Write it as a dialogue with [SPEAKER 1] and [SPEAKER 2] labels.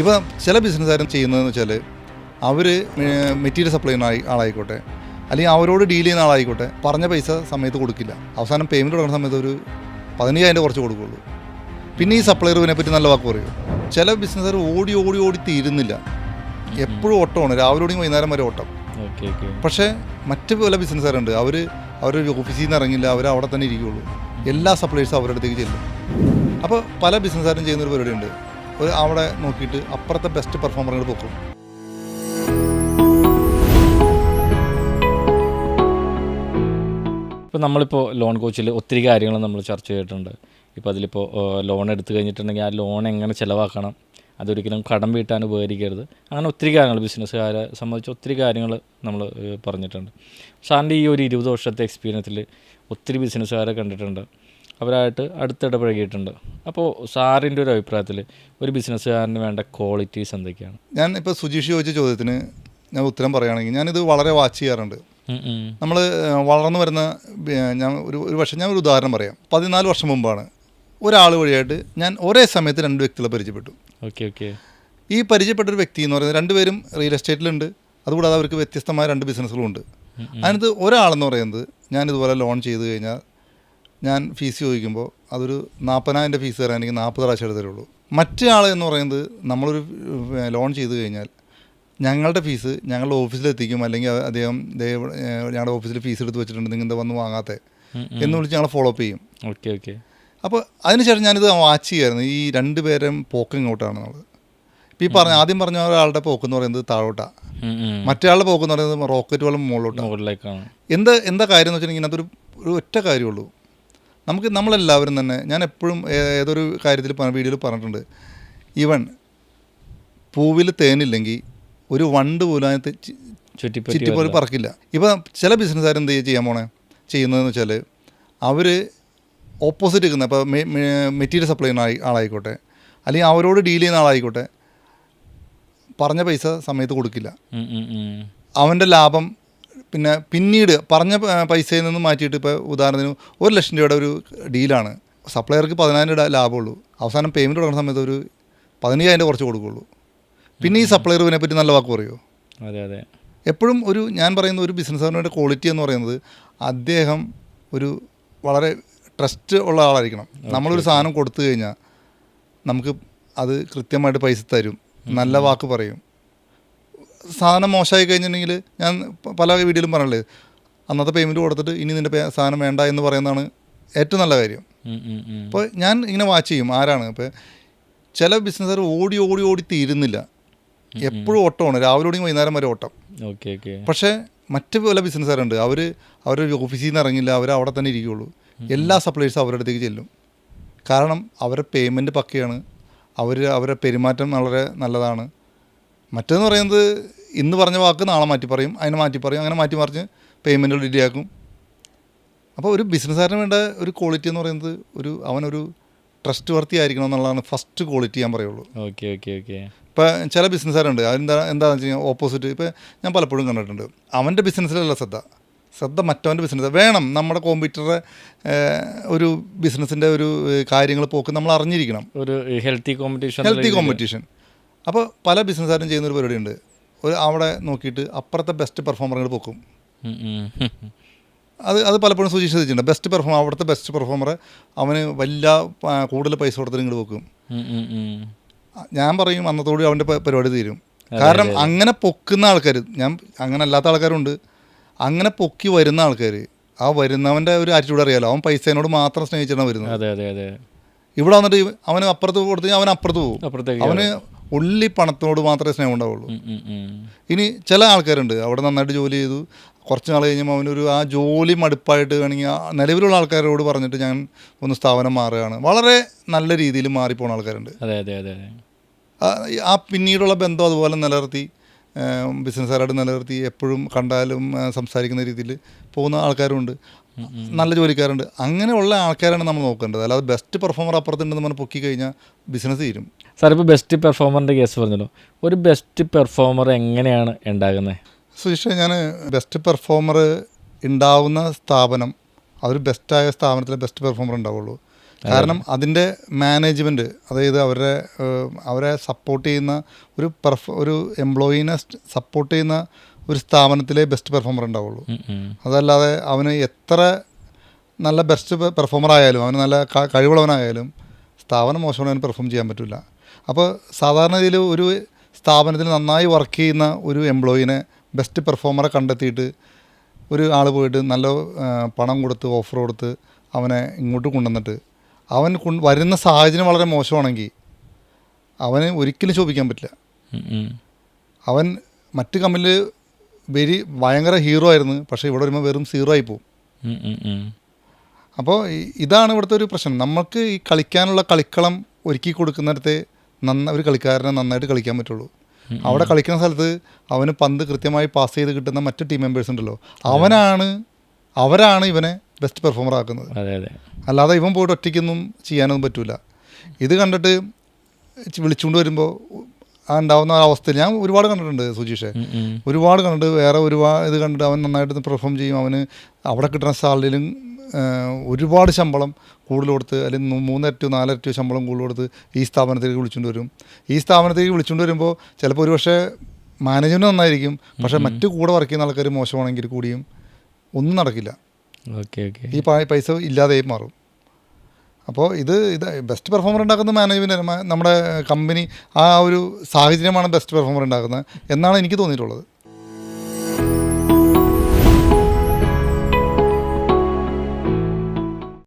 [SPEAKER 1] ഇപ്പോൾ ചില ബിസിനസ്സുകാരും ചെയ്യുന്നതെന്ന് വെച്ചാൽ അവർ മെറ്റീരിയൽ സപ്ലൈ ചെയ്യുന്ന ആളായിക്കോട്ടെ അല്ലെങ്കിൽ അവരോട് ഡീൽ ചെയ്യുന്ന ആളായിക്കോട്ടെ പറഞ്ഞ പൈസ സമയത്ത് കൊടുക്കില്ല. അവസാനം പേയ്മെന്റ് കൊടുക്കുന്ന സമയത്ത് ഒരു പതിനയ്യായിരം കുറച്ച് കൊടുക്കുള്ളൂ. പിന്നെ ഈ സപ്ലയർ ഇതിനെപ്പറ്റി നല്ല വാക്ക് പറയും. ചില ബിസിനസ്സുകാർ ഓടി ഓടി ഓടി തീരുന്നില്ല. എപ്പോഴും ഓട്ടമാണ്. രാവിലെ ഓടി വൈകുന്നേരം വരെ ഓട്ടം. പക്ഷേ മറ്റു പല ബിസിനസ്സുകാരുണ്ട്. അവർ അവരൊരു ഓഫീസിൽ നിന്ന് ഇറങ്ങില്ല. അവർ അവിടെ തന്നെ ഇരിക്കുകയുള്ളൂ എല്ലാ സപ്ലൈസും അവരുടെ അടുത്തേക്ക് ചെല്ലും. അപ്പോൾ പല ബിസിനസ്സുകാരും ചെയ്യുന്നൊരു പരിപാടിയുണ്ട്. ഒരു അവിടെ നോക്കിയിട്ട് അപ്പുറത്തെ ബെസ്റ്റ് പെർഫോമറുകൾ പൊക്കും.
[SPEAKER 2] ഇപ്പോൾ നമ്മളിപ്പോൾ ലോൺ കോച്ചിൽ ഒത്തിരി കാര്യങ്ങൾ നമ്മൾ ചർച്ച ചെയ്തിട്ടുണ്ട്. ഇപ്പോൾ അതിലിപ്പോൾ ലോൺ എടുത്തു കഴിഞ്ഞിട്ടുണ്ടെങ്കിൽ ആ ലോൺ എങ്ങനെ ചിലവാക്കണം അതൊരിക്കലും കടം വീട്ടാൻ ഉപകരിക്കരുത്. അങ്ങനെ ഒത്തിരി കാര്യങ്ങൾ ബിസിനസ്സുകാരെ സംബന്ധിച്ച് ഒത്തിരി കാര്യങ്ങൾ നമ്മൾ പറഞ്ഞിട്ടുണ്ട്. സാറിന്റെ ഈ ഒരു ഇരുപത് വർഷത്തെ എക്സ്പീരിയൻസിൽ ഒത്തിരി ബിസിനസ്സുകാരെ കണ്ടിട്ടുണ്ട്. അവരായിട്ട് അടുത്തിടപഴകിയിട്ടുണ്ട്. അപ്പോൾ സാറിന്റെ ഒരു അഭിപ്രായത്തിൽ ഒരു ബിസിനസ്സുകാരന് വേണ്ട ക്വാളിറ്റീസ് എന്തൊക്കെയാണ്?
[SPEAKER 1] ഞാൻ ഇപ്പോൾ സുജീഷ് ചോദിച്ച ചോദ്യത്തിന് ഞാൻ ഉത്തരം പറയുകയാണെങ്കിൽ ഞാനിത് വളരെ വാച്ച് ചെയ്യാറുണ്ട്. നമ്മൾ വളർന്നു വരുന്ന ഞാൻ ഒരു ഒരു പക്ഷേ ഞാൻ ഒരു ഉദാഹരണം പറയാം. പതിനാല് വർഷം മുമ്പാണ് ഒരാൾ വഴിയായിട്ട് ഞാൻ ഒരേ സമയത്ത് രണ്ട് വ്യക്തികളെ പരിചയപ്പെട്ടു.
[SPEAKER 2] Okay okay.
[SPEAKER 1] ഈ പരിചയപ്പെട്ട ഒരു വ്യക്തി എന്ന് പറയുന്നത് രണ്ടുപേരും റിയൽ എസ്റ്റേറ്റിലുണ്ട് അതുകൂടാതെ അവർക്ക് വ്യത്യസ്തമായ രണ്ട് ബിസിനസ്സുകളുണ്ട് അതിനകത്ത് ഒരാളെന്ന് പറയുന്നത് ഞാൻ ഇതുപോലെ ലോൺ ചെയ്ത് കഴിഞ്ഞാൽ ഞാൻ ഫീസ് ചോദിക്കുമ്പോൾ അതൊരു നാൽപ്പതിനായിരം ഫീസ് തരാൻ എനിക്ക് നാൽപ്പത് പ്രാവശ്യം എടുത്തരുള്ളൂ മറ്റേ ആൾ എന്ന് പറയുന്നത് നമ്മളൊരു ലോൺ ചെയ്ത് കഴിഞ്ഞാൽ ഞങ്ങളുടെ ഫീസ് ഞങ്ങളുടെ ഓഫീസിലെത്തിക്കും അല്ലെങ്കിൽ അദ്ദേഹം ഞങ്ങളുടെ ഓഫീസിൽ ഫീസ് എടുത്ത് വെച്ചിട്ടുണ്ട് നിങ്ങൾ എന്താ വന്ന് വാങ്ങാത്തേ എന്ന് വിളിച്ച് ഞങ്ങളെ ഫോളോ അപ്പ് ചെയ്യും.
[SPEAKER 2] Okay okay.
[SPEAKER 1] അപ്പോൾ അതിനുശേഷം ഞാനിത് വാച്ച് ചെയ്യായിരുന്നു. ഈ രണ്ട് പേരും പോക്ക് ഇങ്ങോട്ടാണ് നമ്മൾ ഇപ്പോൾ ഈ പറഞ്ഞ ആദ്യം പറഞ്ഞ ഒരാളുടെ പോക്ക് എന്ന് പറയുന്നത് താഴോട്ടാണ്
[SPEAKER 2] ഉം ഉം.
[SPEAKER 1] മറ്റേ ആളുടെ പോക്ക് എന്ന് പറയുന്നത് റോക്കറ്റ് പോലെ മുകളിലോട്ടാണ് എന്താ എന്താ കാര്യം എന്ന് വെച്ചിട്ടുണ്ടെങ്കിൽ ഇതിനകത്തൊരു ഒരു ഒറ്റ കാര്യമുള്ളൂ നമുക്ക് നമ്മളെല്ലാവരും തന്നെ ഞാൻ എപ്പോഴും ഏതൊരു കാര്യത്തിൽ വീഡിയോയിൽ പറഞ്ഞിട്ടുണ്ട്. ഈവൻ പൂവിൽ തേനില്ലെങ്കിൽ ഒരു വണ്ട് പോലും അതിനകത്ത് ചി- ചുറ്റി പോലും പറക്കില്ല. ഇപ്പം ചില ബിസിനസ്സുകാർ എന്ത് ചെയ്യാൻ പോണേ? ചെയ്യുന്നതെന്ന് വെച്ചാൽ അവർ ഓപ്പോസിറ്റ് നിൽക്കുന്ന ഇപ്പോൾ മെറ്റീരിയൽ സപ്ലൈ ചെയ്യുന്ന ആളായിക്കോട്ടെ അല്ലെങ്കിൽ അവരോട് ഡീൽ ചെയ്യുന്ന ആളായിക്കോട്ടെ പറഞ്ഞ പൈസ സമയത്ത് കൊടുക്കില്ല. അവന്റെ ലാഭം പിന്നെ പിന്നീട് പറഞ്ഞ പൈസയിൽ നിന്ന് മാറ്റിയിട്ട് ഇപ്പോൾ ഉദാഹരണത്തിന് ഒരു ലക്ഷം രൂപയുടെ ഒരു ഡീലാണ്. സപ്ലയർക്ക് പതിനായിരം രൂപ ലാഭമുള്ളൂ. അവസാനം പേയ്മെന്റ് തുടങ്ങുന്ന സമയത്ത് ഒരു പതിനയ്യായിരം രൂപ കുറച്ച് കൊടുക്കുള്ളൂ. പിന്നെ ഈ സപ്ലയർ ഇതിനെപ്പറ്റി നല്ല വാക്ക് പറയുമോ
[SPEAKER 2] അതെ അതെ.
[SPEAKER 1] എപ്പോഴും ഒരു ഞാൻ പറയുന്ന ഒരു ബിസിനസ്സുകാരന്റെ ക്വാളിറ്റി എന്ന് പറയുന്നത് അദ്ദേഹം ഒരു വളരെ ട്രസ്റ്റ് ഉള്ള ആളായിരിക്കണം. നമ്മളൊരു സാധനം കൊടുത്തു കഴിഞ്ഞാൽ നമുക്ക് അത് കൃത്യമായിട്ട് പൈസ തരും. നല്ല വാക്ക് പറയും. സാധനം മോശമായി കഴിഞ്ഞിട്ടുണ്ടെങ്കിൽ ഞാൻ പല വീഡിയോയിലും പറഞ്ഞില്ലേ? അന്നത്തെ പേയ്മെന്റ് കൊടുത്തിട്ട് ഇനി നിന്റെ സാധനം വേണ്ട എന്ന് പറയുന്നതാണ് ഏറ്റവും നല്ല കാര്യം. അപ്പോൾ ഞാൻ ഇങ്ങനെ വാച്ച് ചെയ്യും. ആരാണ്? ഇപ്പോൾ ചില ബിസിനസ്സുകാർ ഓടി ഓടി ഓടി തീരുന്നില്ല. എപ്പോഴും ഓട്ടമാണ്. രാവിലെ ഓടി വൈകുന്നേരം വരെ ഓട്ടം.
[SPEAKER 2] Okay okay.
[SPEAKER 1] പക്ഷേ മറ്റ് പല ബിസിനസ്സുകാരുണ്ട് അവർ അവർ ഓഫീസിൽ നിന്ന് ഇറങ്ങില്ല. അവർ അവിടെ തന്നെ ഇരിക്കുകയുള്ളൂ എല്ലാ സപ്ലൈസും അവരുടെ അടുത്തേക്ക് ചെല്ലും. കാരണം അവരുടെ പേയ്മെന്റ് പക്കയാണ്. അവർ അവരുടെ പെരുമാറ്റം വളരെ നല്ലതാണ്. മറ്റേന്ന് പറയുന്നത് ഇന്ന് പറഞ്ഞ വാക്ക് നാളെ മാറ്റി പറയും അതിനെ മാറ്റി പറയും അങ്ങനെ മാറ്റി മറിഞ്ഞ് പേയ്മെന്റുകൾ ഡിലേയാക്കും അപ്പോൾ ഒരു ബിസിനസ്സുകാരന് വേണ്ട ഒരു ക്വാളിറ്റി എന്ന് പറയുന്നത് ഒരു അവനൊരു ട്രസ്റ്റ് വർത്തി ആയിരിക്കണം എന്നുള്ളതാണ് ഫസ്റ്റ് ക്വാളിറ്റി ഞാൻ പറയുള്ളൂ.
[SPEAKER 2] ഓക്കെ ഓക്കെ ഓക്കെ
[SPEAKER 1] ഇപ്പോൾ ചില ബിസിനസ്സുകാരുണ്ട് അതെന്താ എന്താണെന്ന് വെച്ച് കഴിഞ്ഞാൽ ഓപ്പോസിറ്റ് ഇപ്പോൾ ഞാൻ പലപ്പോഴും കണ്ടിട്ടുണ്ട്. അവന്റെ ബിസിനസ്സിലല്ല ശ്രദ്ധ. ശ്രദ്ധ മറ്റവന്റെ ബിസിനസ് വേണം നമ്മുടെ കോമ്പീറ്ററുടെ ഒരു ബിസിനസ്സിന്റെ ഒരു കാര്യങ്ങൾ പോക്ക് നമ്മൾ അറിഞ്ഞിരിക്കണം.
[SPEAKER 2] ഒരു ഹെൽത്തി കോമ്പറ്റീഷൻ
[SPEAKER 1] ഹെൽത്തി കോമ്പറ്റീഷൻ അപ്പോൾ പല ബിസിനസ്സുകാരും ചെയ്യുന്ന ഒരു പരിപാടിയുണ്ട്. ഒരു അവിടെ നോക്കിയിട്ട് അപ്പുറത്തെ ബെസ്റ്റ് പെർഫോമറുകൾ പൊക്കും. അത് അത് പലപ്പോഴും സൂചിച്ചിട്ടുണ്ട് ബെസ്റ്റ് പെർഫോമർ അവിടുത്തെ ബെസ്റ്റ് പെർഫോമർ അവന് വലിയ കൂടുതൽ പൈസ കൊടുത്തിട്ട് ഇങ്ങോട്ട് വെക്കും ഞാൻ പറയും അന്നത്തോടെ അവന്റെ പരിപാടി തീരും. കാരണം അങ്ങനെ പൊക്കുന്ന ആൾക്കാർ ഞാൻ അങ്ങനെ അല്ലാത്ത ആൾക്കാരുണ്ട്. അങ്ങനെ പൊക്കി വരുന്ന ആൾക്കാർ ആ വരുന്നവന്റെ ഒരു ആറ്റിറ്റ്യൂഡ് അറിയാലോ. അവൻ പൈസേനോട് മാത്രം സ്നേഹിച്ചാണ് വരുന്നത്. ഇവിടെ വന്നിട്ട് അവന് അപ്പുറത്ത് കൊടുത്തു അവൻ അപ്പുറത്ത് പോകും. അവന് ഉള്ളി പണത്തിനോട് മാത്രമേ സ്നേഹം ഉണ്ടാവുള്ളൂ. ഇനി ചില ആൾക്കാരുണ്ട്. അവിടെ നന്നായിട്ട് ജോലി ചെയ്തു. കുറച്ച് നാൾ കഴിഞ്ഞപ്പോൾ അവനൊരു ആ ജോലി മടുപ്പായിട്ട് വേണമെങ്കിൽ നിലവിലുള്ള ആൾക്കാരോട് പറഞ്ഞിട്ട് ഞാൻ ഒന്ന് സ്ഥാപനം മാറുകയാണ്. വളരെ നല്ല രീതിയിൽ മാറിപ്പോണ ആൾക്കാരുണ്ട്.
[SPEAKER 2] അതെ അതെ അതെ
[SPEAKER 1] ആ പിന്നീടുള്ള ബന്ധം അതുപോലെ നിലനിർത്തി ബിസിനസ്സുകാരായിട്ട് നിലനിർത്തി എപ്പോഴും കണ്ടാലും സംസാരിക്കുന്ന രീതിയിൽ പോകുന്ന ആൾക്കാരുണ്ട്. നല്ല ജോലിക്കാരുണ്ട്. അങ്ങനെയുള്ള ആൾക്കാരാണ് നമ്മൾ നോക്കേണ്ടത്. അല്ലാതെ ബെസ്റ്റ് പെർഫോമർ അപ്പുറത്തുണ്ടെന്ന് നമ്മൾ പൊക്കി കഴിഞ്ഞാൽ ബിസിനസ് തീരും.
[SPEAKER 2] സാർ ഇപ്പോൾ ബെസ്റ്റ് പെർഫോമറിന്റെ കേസ് പറഞ്ഞല്ലോ. ഒരു ബെസ്റ്റ് പെർഫോമർ എങ്ങനെയാണ് ഉണ്ടാകുന്നത്
[SPEAKER 1] സുശീഷ ഞാൻ ബെസ്റ്റ് പെർഫോമർ ഉണ്ടാവുന്ന സ്ഥാപനം അതൊരു ബെസ്റ്റായ സ്ഥാപനത്തിലെ ബെസ്റ്റ് പെർഫോമർ ഉണ്ടാവുള്ളൂ. കാരണം അതിന്റെ മാനേജ്മെന്റ് അതായത് അവരുടെ അവരെ സപ്പോർട്ട് ചെയ്യുന്ന ഒരു പെർഫ ഒരു എംപ്ലോയീനെ സപ്പോർട്ട് ചെയ്യുന്ന ഒരു സ്ഥാപനത്തിലെ ബെസ്റ്റ് പെർഫോമർ ഉണ്ടാവുള്ളൂ. അതല്ലാതെ അവന് എത്ര നല്ല ബെസ്റ്റ് പെർഫോമർ ആയാലും അവന് നല്ല കഴിവുള്ളവനായാലും സ്ഥാപനം മോശമാണ് അവന് പെർഫോം ചെയ്യാൻ പറ്റില്ല അപ്പോൾ സാധാരണ രീതിയിൽ ഒരു സ്ഥാപനത്തിൽ നന്നായി വർക്ക് ചെയ്യുന്ന ഒരു എംപ്ലോയിനെ ബെസ്റ്റ് പെർഫോമറെ കണ്ടെത്തിയിട്ട് ഒരു ആൾ പോയിട്ട് നല്ല പണം കൊടുത്ത് ഓഫർ കൊടുത്ത് അവനെ ഇങ്ങോട്ട് കൊണ്ടുവന്നിട്ട് അവൻ വരുന്ന സാഹചര്യം വളരെ മോശമാണെങ്കിൽ അവന് ഒരിക്കലും ശോഭിക്കാൻ പറ്റില്ല. അവൻ മറ്റ് കമ്പനിയിൽ വെരി ഭയങ്കര ഹീറോ ആയിരുന്നു. പക്ഷേ ഇവിടെ വരുമ്പോൾ വെറും സീറോ ആയി പോകും. അപ്പോൾ ഇതാണ് ഇവിടുത്തെ ഒരു പ്രശ്നം. നമുക്ക് ഈ കളിക്കാനുള്ള കളിക്കളം ഒരുക്കി കൊടുക്കുന്നിടത്ത് നന്ന ഒരു കളിക്കാരനെ നന്നായിട്ട് കളിക്കാൻ പറ്റുള്ളൂ. അവിടെ കളിക്കുന്ന സ്ഥലത്ത് അവന് പന്ത് കൃത്യമായി പാസ് ചെയ്ത് കിട്ടുന്ന മറ്റ് ടീം മെമ്പേഴ്സ് ഉണ്ടല്ലോ. അവനാണ് അവരാണ് ഇവനെ ബെസ്റ്റ് പെർഫോമർ ആക്കുന്നത്. അല്ലാതെ ഇവൻ പോയിട്ട് ഒറ്റയ്ക്കൊന്നും ചെയ്യാനൊന്നും പറ്റില്ല ഇത് കണ്ടിട്ട് വിളിച്ചുകൊണ്ട് വരുമ്പോൾ ഉണ്ടാവുന്ന അവസ്ഥയിൽ ഞാൻ ഒരുപാട് കണ്ടിട്ടുണ്ട് സുജീഷെ. ഒരുപാട് കണ്ടിട്ട് വേറെ ഒരുപാട് ഇത് കണ്ടിട്ട് അവൻ നന്നായിട്ട് പെർഫോം ചെയ്യും അവന് അവിടെ കിട്ടുന്ന സാലറിയിലും ഒരുപാട് ശമ്പളം കൂടുതൽ കൊടുത്ത് അല്ലെങ്കിൽ മൂന്നരറ്റോ നാലരറ്റോ ശമ്പളം കൂടുതൽ കൊടുത്ത് ഈ സ്ഥാപനത്തിലേക്ക് വിളിച്ചുകൊണ്ട് വരും. ഈ സ്ഥാപനത്തിലേക്ക് വിളിച്ചുകൊണ്ട് വരുമ്പോൾ ചിലപ്പോൾ ഒരുപക്ഷെ മാനേജ്മെന്റ് നന്നായിരിക്കും പക്ഷേ മറ്റു കൂടെ വർക്ക് ചെയ്യുന്ന ആൾക്കാർ മോശമാണെങ്കിൽ കൂടിയും ഒന്നും നടക്കില്ല.
[SPEAKER 2] Okay okay.
[SPEAKER 1] ഈ പൈസ ഇല്ലാതെയും മാറും. അപ്പോൾ ഇത് ഇത് ബെസ്റ്റ് പെർഫോമർ ഉണ്ടാക്കുന്ന മാനേജ്മെന്റ് നമ്മുടെ കമ്പനി ആ ഒരു സാഹചര്യമാണ് ബെസ്റ്റ് പെർഫോമർ ഉണ്ടാക്കുന്നത് എന്നാണ് എനിക്ക് തോന്നിയിട്ടുള്ളത്.